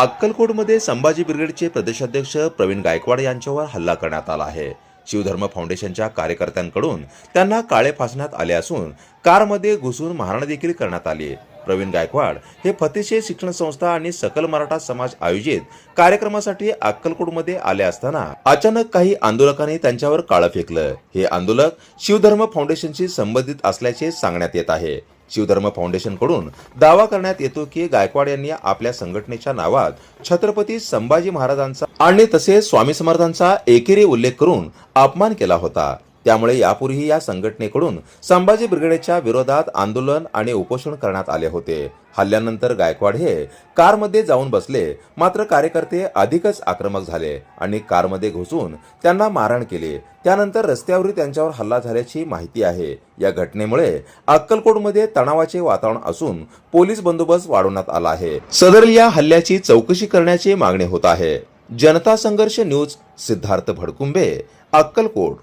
अक्कलकोटमध्ये संभाजी ब्रिगेडचे प्रदेशाध्यक्ष प्रवीण गायकवाड यांच्यावर हल्ला करण्यात आला आहे. शिवधर्म फाउंडेशनच्या कार्यकर्त्यांकडून त्यांना काळे फासण्यात आले असून कारमध्ये घुसून मारहाण देखील करण्यात आली प्रवीण गायकवाड हे फतेशे शिक्षण संस्था आणि सकल मराठा समाज आयोजित कार्यक्रमासाठी अक्कलकोटमध्ये आले असताना अचानक काही आंदोलकांनी त्यांच्यावर काळं फेकलं. हे आंदोलक शिवधर्म फाउंडेशनशी संबंधित असल्याचे सांगण्यात येत आहे. शिवधर्म फाउंडेशनकडून दावा करण्यात येतो की गायकवाड यांनी आपल्या संघटनेच्या नावात छत्रपती संभाजी महाराजांचा आणि तसेच स्वामी समर्थांचा एकेरी उल्लेख करून अपमान केला होता. त्यामुळे यापूर्वी या संघटनेकडून संभाजी ब्रिगेडच्या विरोधात आंदोलन आणि उपोषण करण्यात आले होते. हल्ल्यानंतर गायकवाड हे कारमध्ये जाऊन बसले. मात्र कार्यकर्ते अधिकच आक्रमक झाले आणि कारमध्ये घुसून त्यांना मारहाण केली. त्यानंतर रस्त्यावरील त्यांच्यावर हल्ला झाल्याची माहिती आहे. या घटनेमुळे अक्कलकोटमध्ये तणावाचे वातावरण असून पोलीस बंदोबस्त वाढवण्यात आला आहे. सदर या हल्ल्याची चौकशी करण्याची मागणी होत आहे. जनता संघर्ष न्यूज सिद्धार्थ भडकुंबे अक्कलकोट.